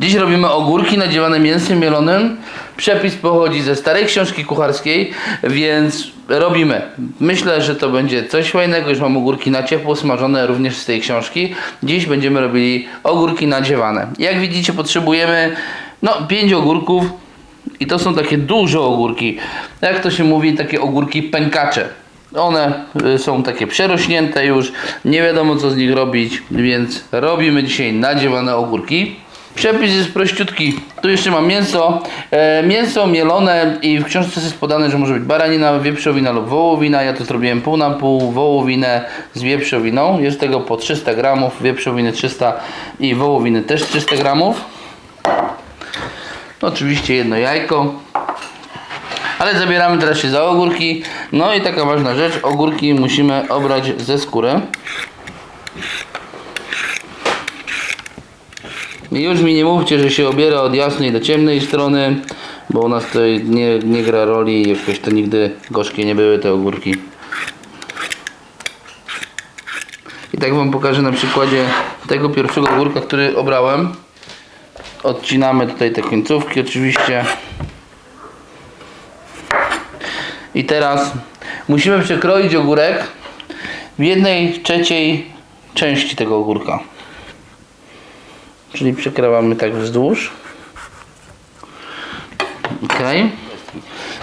Dziś robimy ogórki nadziewane mięsem mielonym. Przepis pochodzi ze starej książki kucharskiej, więc robimy. Myślę, że to będzie coś fajnego. Już mam ogórki na ciepło smażone również z tej książki. Dziś będziemy robili ogórki nadziewane. Jak widzicie potrzebujemy no 5 ogórków i to są takie duże ogórki. Jak to się mówi, takie ogórki pękacze. One y, są takie przerośnięte już, nie wiadomo co z nich robić, więc robimy dzisiaj nadziewane ogórki. Przepis jest prościutki. Tu jeszcze mam mięso. E, mięso mielone i w książce jest podane, że może być baranina, wieprzowina lub wołowina. Ja to zrobiłem pół na pół, wołowinę z wieprzowiną. Jest tego po 300 gramów, wieprzowiny 300 i wołowiny też 300 gramów. Oczywiście jedno jajko. Ale zabieramy teraz się za ogórki. No i taka ważna rzecz, ogórki musimy obrać ze skóry. Już mi nie mówcie, że się obiera od jasnej do ciemnej strony, bo u nas to nie, nie gra roli, jakoś to nigdy gorzkie nie były te ogórki. I tak wam pokażę na przykładzie tego pierwszego ogórka, który obrałem. Odcinamy tutaj te końcówki oczywiście. I teraz musimy przekroić ogórek w jednej trzeciej części tego ogórka. Czyli przekrawamy tak wzdłuż. Ok.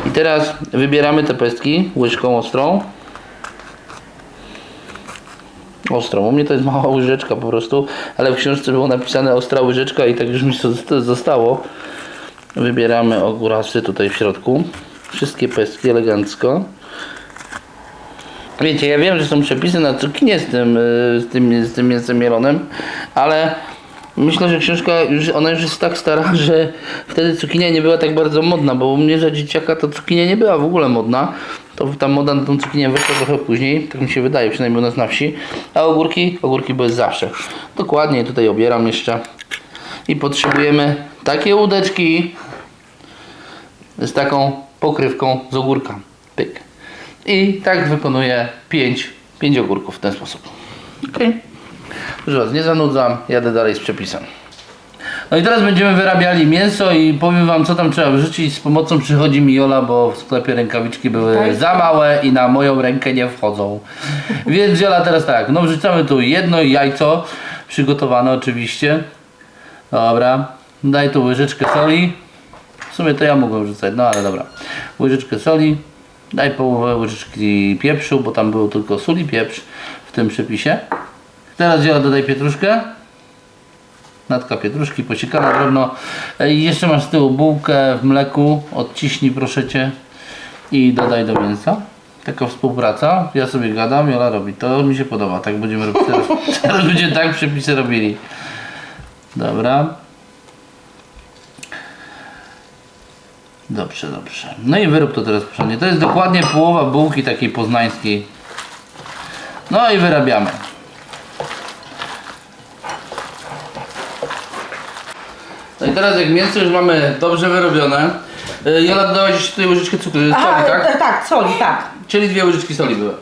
I teraz wybieramy te pestki łyżką ostrą. Ostrą. U mnie to jest mała łyżeczka po prostu, ale w książce było napisane ostra łyżeczka i tak już mi to zosta- zostało. Wybieramy ogórasy tutaj w środku. Wszystkie pestki elegancko. Wiecie, ja wiem, że są przepisy na cukinię z tym, y, z tym, z tym mięsem mielonym, ale myślę, że książka już, ona już jest tak stara, że wtedy cukinia nie była tak bardzo modna, bo u mnie za dzieciaka to cukinia nie była w ogóle modna. To ta moda na tą cukinię wyszła trochę później, tak mi się wydaje, przynajmniej u nas na wsi. A ogórki? Ogórki były zawsze. Dokładnie, tutaj obieram jeszcze. I potrzebujemy takie łódeczki z taką pokrywką z ogórka. Pyk. I tak wykonuję 5 pięć ogórków w ten sposób. Ok. Już Was nie zanudzam, jadę dalej z przepisem. No i teraz będziemy wyrabiali mięso i powiem Wam co tam trzeba wyrzucić. Z pomocą przychodzi mi Jola, bo w sklepie rękawiczki były Tak. za małe i na moją rękę nie wchodzą. Więc Jola teraz tak, no wrzucamy tu jedno jajco, przygotowane oczywiście. Dobra, daj tu łyżeczkę soli. W sumie to ja mogłem wrzucać, no ale dobra. Łyżeczkę soli, daj połowę łyżeczki pieprzu, bo tam było tylko sól i pieprz w tym przepisie. Teraz Jola dodaj pietruszkę. Natka pietruszki posiekana drobno. I jeszcze masz z tyłu bułkę w mleku. Odciśnij proszę Cię i dodaj do mięsa. Taka współpraca. Ja sobie gadam, Jola robi. To mi się podoba. Tak będziemy robić teraz. Teraz będziemy tak przepisy robili. Dobra. Dobrze, dobrze. No i wyrób to teraz porządnie. To jest dokładnie połowa bułki takiej poznańskiej. No i wyrabiamy. No i teraz jak mięso już mamy dobrze wyrobione. y, Jola dodałaś jeszcze tutaj łyżeczkę cukru, soli, Aha, tak? e, tak, soli, tak. Czyli dwie łyżeczki soli były.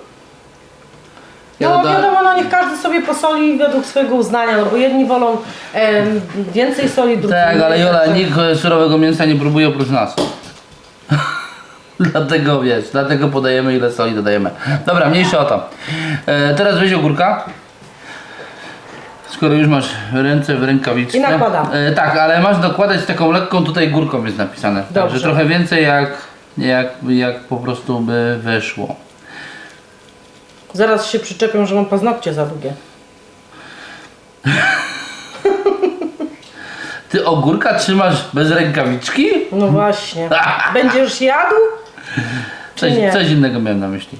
Ja No dodałem- wiadomo, no niech każdy sobie posoli według swojego uznania, no bo jedni wolą em, więcej soli, drudzy Tak, ale mniej, Jola, nikt e, surowego mięsa nie próbuje oprócz nas. dlatego wiesz, dlatego podajemy ile soli dodajemy. Dobra, mniejsza o to. E, teraz weź ogórka. Skoro już masz ręce w rękawiczce. I nakładam. E, tak, ale masz dokładać taką lekką tutaj górką jest napisane. Dobrze. Także trochę więcej jak, jak, jak po prostu by wyszło. Zaraz się przyczepią, że mam paznokcie za długie. Ty ogórka trzymasz bez rękawiczki? No właśnie. Będziesz jadł? Coś, Nie. coś innego miałem na myśli.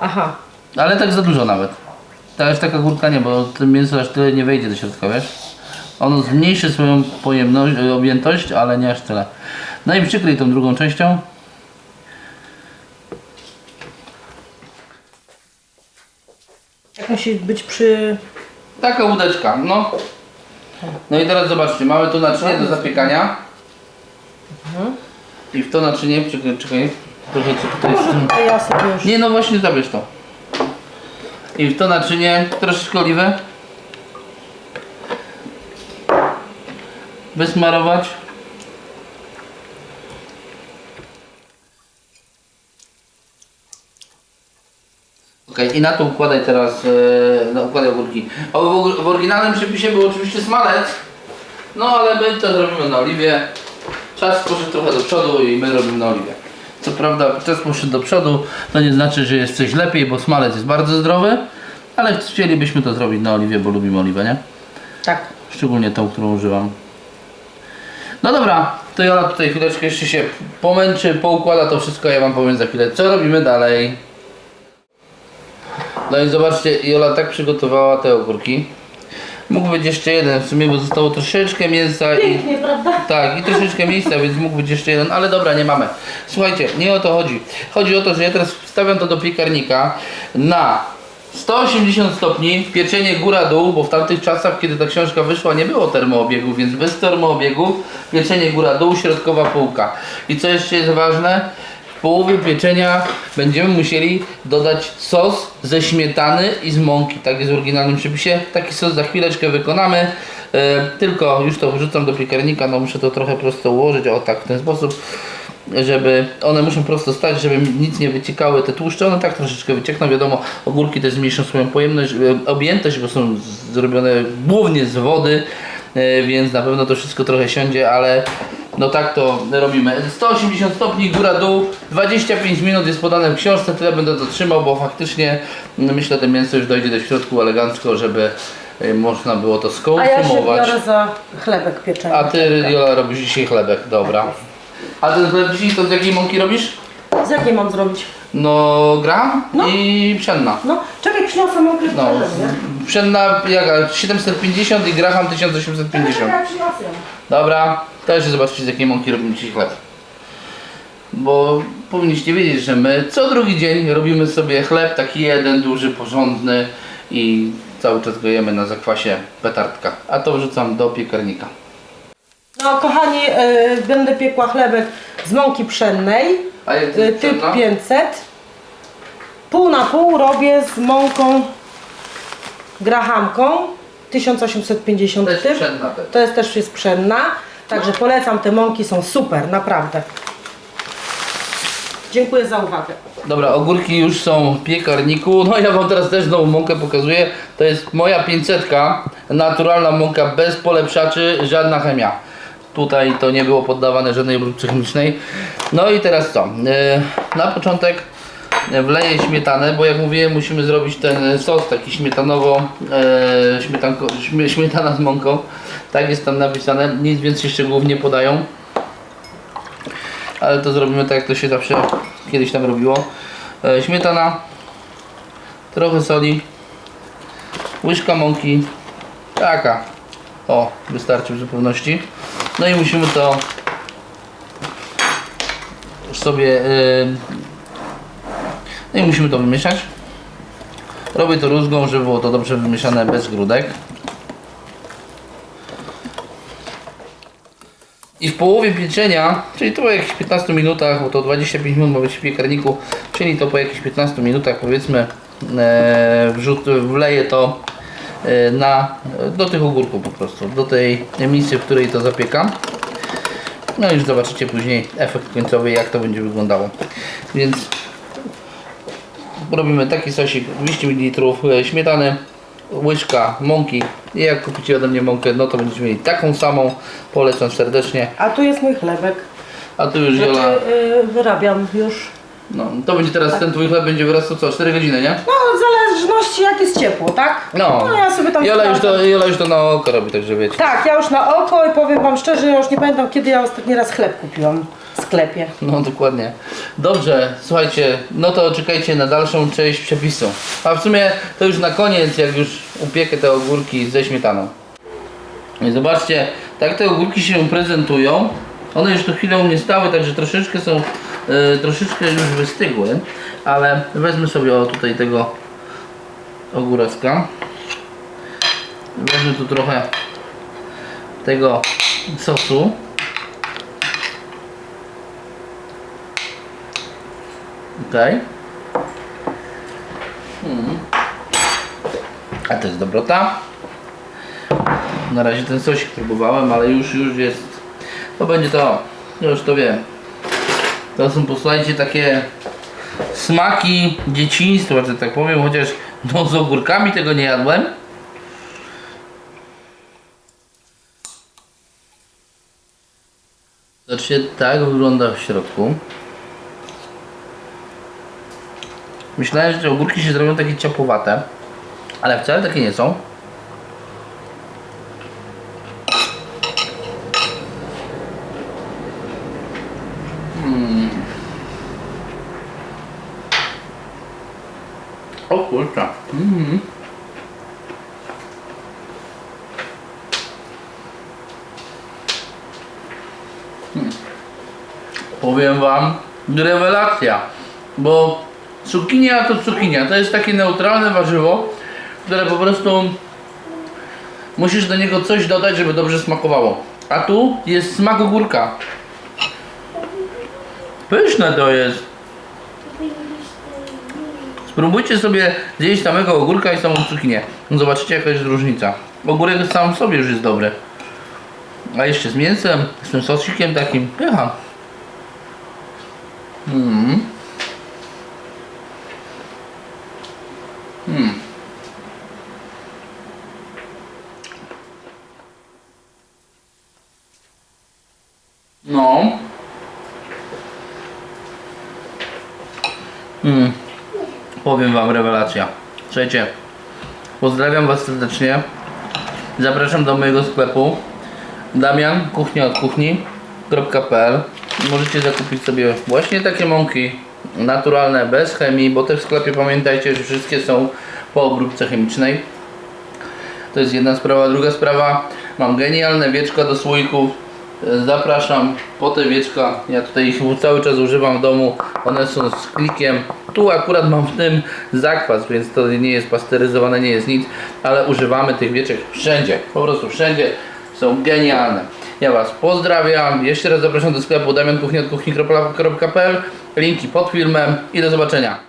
Aha. Ale tak za dużo nawet. Ta aż taka górka nie, bo to mięso aż tyle nie wejdzie do środka, wiesz? Ono zmniejszy swoją pojemność, e, objętość, ale nie aż tyle. No i przykryj tą drugą częścią. Jak musi być przy... Taka łódeczka, no. No i teraz zobaczcie, mamy tu naczynie do zapiekania. I w to naczynie, czekaj, czekaj, trochę co tutaj jest. tutaj ja sobie już... Nie no właśnie zabierz to. I w to naczynie troszeczkę oliwy. wysmarować. Okej, i na to układaj teraz, e, no układaj ogórki. O, w, w oryginalnym przepisie był oczywiście smalec, no ale my to robimy na oliwie. Czas poszedł trochę do przodu i my robimy na oliwie. Co prawda czas poszedł do przodu, to nie znaczy, że jest coś lepiej, bo smalec jest bardzo zdrowy, ale chcielibyśmy to zrobić na oliwie, bo lubimy oliwę, nie? Tak. Szczególnie tą, którą używam. No dobra, to Jola tutaj chwileczkę jeszcze się pomęczy, poukłada to wszystko, ja wam powiem za chwilę, co robimy dalej. No i zobaczcie, Jola tak przygotowała te ogórki. Mógł być jeszcze jeden w sumie, bo zostało troszeczkę mięsa i... Pięknie, prawda? Tak, i troszeczkę miejsca, więc mógł być jeszcze jeden, ale dobra, nie mamy. Słuchajcie, nie o to chodzi. Chodzi o to, że ja teraz wstawiam to do piekarnika na 180 stopni, pieczenie góra-dół, bo w tamtych czasach, kiedy ta książka wyszła, nie było termoobiegu, więc bez termoobiegu pieczenie góra-dół, środkowa półka. I co jeszcze jest ważne? Połowie pieczenia będziemy musieli dodać sos ze śmietany i z mąki. Tak jest w oryginalnym przepisie. Taki sos za chwileczkę wykonamy. E, tylko już to wrzucam do piekarnika, no muszę to trochę prosto ułożyć, o tak, w ten sposób, żeby one muszą prosto stać, żeby nic nie wyciekały te tłuszcze, one tak troszeczkę wyciekną, wiadomo, ogórki też zmniejszą swoją pojemność, e, objętość, bo są zrobione głównie z wody, e, więc na pewno to wszystko trochę siądzie, ale no tak to robimy. 180 stopni, góra dół, 25 minut jest podane w książce, tyle będę to trzymał, bo faktycznie no, myślę, że mięso już dojdzie do środku elegancko, żeby e, można było to A ja się skonsumować. biorę za chlebek pieczenia. A ty, Jola, robisz dzisiaj chlebek, dobra. A ten chleb dzisiaj to z jakiej mąki robisz? Z jakiej mam zrobić? No, gram No. i pszenna. No, czekaj, przyniosę mąkę No, pszenna jaka? 750 i graham 1850. Ja przyniosę. Dobra, też zobaczycie z jakiej mąki robimy dzisiaj chleb. Bo powinniście wiedzieć, że my co drugi dzień robimy sobie chleb taki jeden, duży, porządny i cały czas go jemy na zakwasie petardka. A to wrzucam do piekarnika. No, kochani, y, będę piekła chlebek z mąki pszennej, A y, jest typ pszenna? 500. Pół na pół robię z mąką grahamką 1850 To jest typ. pszenna. To jest też jest pszenna, także polecam, te mąki są super, naprawdę. Dziękuję za uwagę. Dobra, ogórki już są w piekarniku. No ja wam teraz też znowu mąkę pokazuję. To jest moja 500, naturalna mąka bez polepszaczy, żadna chemia. Tutaj to nie było poddawane żadnej obróbce chemicznej. No i teraz co? Yy, Na początek wleję śmietanę, bo jak mówiłem musimy zrobić ten sos taki śmietanowo, e, śmietanko, śmie, śmietana z mąką. Tak jest tam napisane, nic więcej szczegółów nie podają ale to zrobimy tak jak to się zawsze kiedyś tam robiło. E, śmietana, trochę soli, łyżka mąki, taka, o, wystarczy w zupełności. No i musimy to sobie, e, no i musimy to wymieszać. Robię to rózgą, żeby było to dobrze wymieszane bez grudek. I w połowie pieczenia, czyli to po jakichś 15 minutach, bo to 25 minut ma być w piekarniku, czyli to po jakichś 15 minutach powiedzmy e, wleję to na, do tych ogórków po prostu, do tej misy, w której to zapiekam. No i już zobaczycie później efekt końcowy, jak to będzie wyglądało. Więc robimy taki sosik 200 ml śmietany, łyżka mąki i jak kupicie ode mnie mąkę, no to będziecie mieli taką samą, polecam serdecznie. A tu jest mój chlebek. A tu już Jola, Znaczy, y, wyrabiam już. No to będzie teraz, ten twój chleb będzie wyrastał co, 4 godziny, nie? No, w zależności jak jest ciepło, tak? No, No, ja sobie tam Jola już, to. Jola już to na oko robi, także wiecie. Tak, ja już na oko i powiem Wam szczerze, ja już nie pamiętam kiedy ja ostatni raz chleb kupiłam w sklepie. No dokładnie. Dobrze, słuchajcie, no to czekajcie na dalszą część przepisu. A w sumie to już na koniec, jak już upiekę te ogórki ze śmietaną. I zobaczcie, tak te ogórki się prezentują. One już tu chwilę u mnie stały, także troszeczkę są, troszeczkę już wystygły, ale wezmę sobie o tutaj tego ogóreczka. Wezmę tu trochę tego sosu. Okej. Mm. A to jest dobrota. Na razie ten sosik próbowałem, ale już, już jest. To będzie to. Już to wiem. To są posłuchajcie takie smaki dzieciństwa, że tak powiem, chociaż no, z ogórkami tego nie jadłem. Zobaczcie, tak wygląda w środku. Myślałem, że te ogórki się zrobią takie ciapłowate, ale wcale takie nie są. O kurczę. Mm. Mm. Powiem wam, rewelacja, bo cukinia to cukinia, to jest takie neutralne warzywo, które po prostu musisz do niego coś dodać, żeby dobrze smakowało. A tu jest smak ogórka. Pyszne to jest. Spróbujcie sobie zjeść samego ogórka i samą cukinię. No Zobaczycie jaka jest różnica. Ogórek sam w sobie już jest dobry. A jeszcze z mięsem, z tym sosikiem takim. Pycha. Mm. Mm. No. Mm. Powiem wam rewelacja. Słuchajcie, pozdrawiam was serdecznie. Zapraszam do mojego sklepu Damian, kuchnia od kuchni.pl Możecie zakupić sobie właśnie takie mąki naturalne, bez chemii, bo też w sklepie pamiętajcie, że wszystkie są po obróbce chemicznej. To jest jedna sprawa. Druga sprawa, mam genialne wieczka do słoików. Zapraszam po te wieczka. Ja tutaj ich cały czas używam w domu. One są z klikiem. Tu akurat mam w tym zakwas, więc to nie jest pasteryzowane, nie jest nic, ale używamy tych wieczek wszędzie. Po prostu wszędzie są genialne. Ja Was pozdrawiam. Jeszcze raz zapraszam do sklepu damiankuchniotkuchni.pl Linki pod filmem i do zobaczenia.